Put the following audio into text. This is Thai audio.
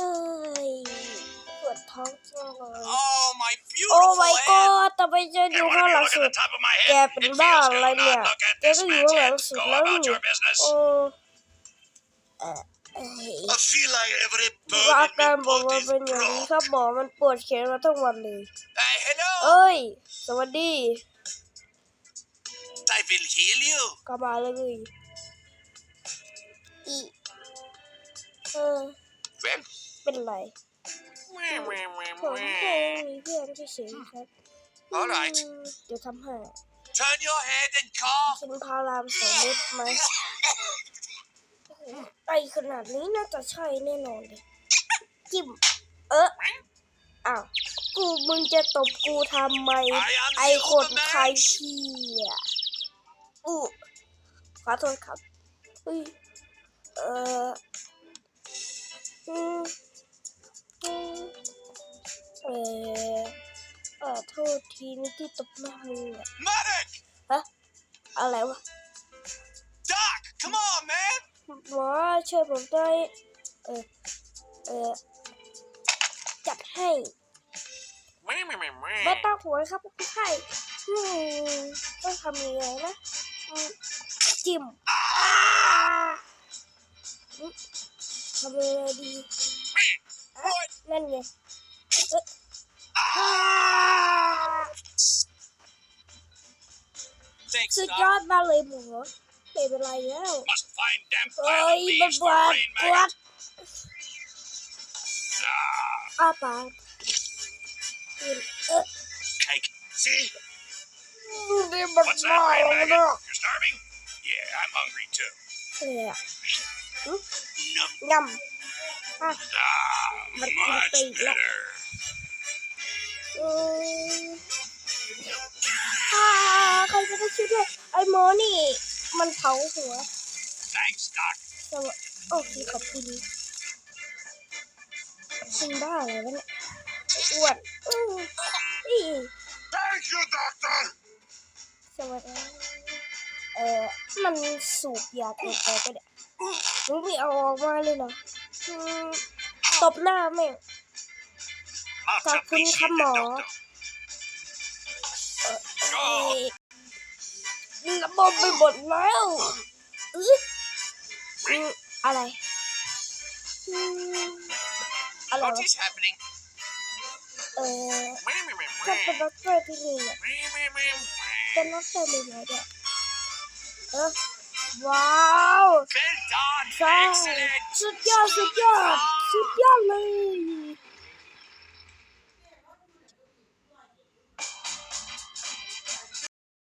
ฮ้ยปวดท้องจังเลย Oh, my โอ้ beautiful ไม่ก็ head. ทำไมจะอยู่ And ข้าง whenever หลั you ง look สุ at ด the top of my แก head, เป็น it บ้า feels อะไร good. เนี่ย Now look at แก this ก็อยู่ man's ข้างหลัง head. สุด Go แล้ว about นี่ your business. โอ้เอ่อเอ้ย I feel like every ว่า bird อาการ in บอก my ว่า body เป็นอย่างนี้ is ครับหมอมันปวดแขนมาทั้งวันเลย Hey, hello. เอ้ย สวัสดี I will heal you. กลับมาเลยอีเออ Well, เป็นไรผมแค่มีเพื่อนเฉยๆครับ Alright อืมเดี๋ยวทำให้ turn your head and cough. กินพารามสองเม็ดไหมไอขนาดนี้น่าจะใช่แน่นอนเลย จิ้ม เอออ้าว กูมึงจะตบกูทำไม I am ไอ the คนไทย Superman. เชียอู้ขอโทษครับเฮ้ยเอออื ษทีนะที่ตบหน้ามึงอะ Medic! ฮะอะไรวะ Doc, come on, man. หมอช่วยผมด้วยเออเออจัดให้ไม่ต้องหัวงครับคุณไข้อืมต้องทำยังไงนะอืมจิ้มอ่าอืมทำยังไงดีอะนั่นไง Thanks, Good job, my label Baby, like that. Must find damp oh, leaves for rain maggot. Ah. Appa. Cake. See? What's that, maggot? You're starving? Yeah, I'm hungry too. Yeah. Hmm? Yum. Yum. Ah. much better. ช่วยด้วยไอ้หมอนี่ มันเผาหัว Thanks, Doc. สวัสโอเคขอบคุณชิงบ้าอะไรวะเนี่ยไอ้อ้วนอืออี Thank you, Doctor. สวัสดีเออมันสูบยาเกินไปปะเนี่ยมึงไม่เอาออกมาเลยเหรออืมตบหน้าแม่ง Much Doc, couldn't appreciated, come on. Doctor. เอ้ Oh, ย ระบบไปหมดแล้วอื้ออืมอะไรอืมอะไร what วะ is happening? เออจะเป็นด็อกเตอร์ที่นี่เนี่ยเป็นด็อกเตอร์เลยไหมเนี่ยเออว้าว Well done. ใช่ Excellent. สุดยอดสุดยอดสุด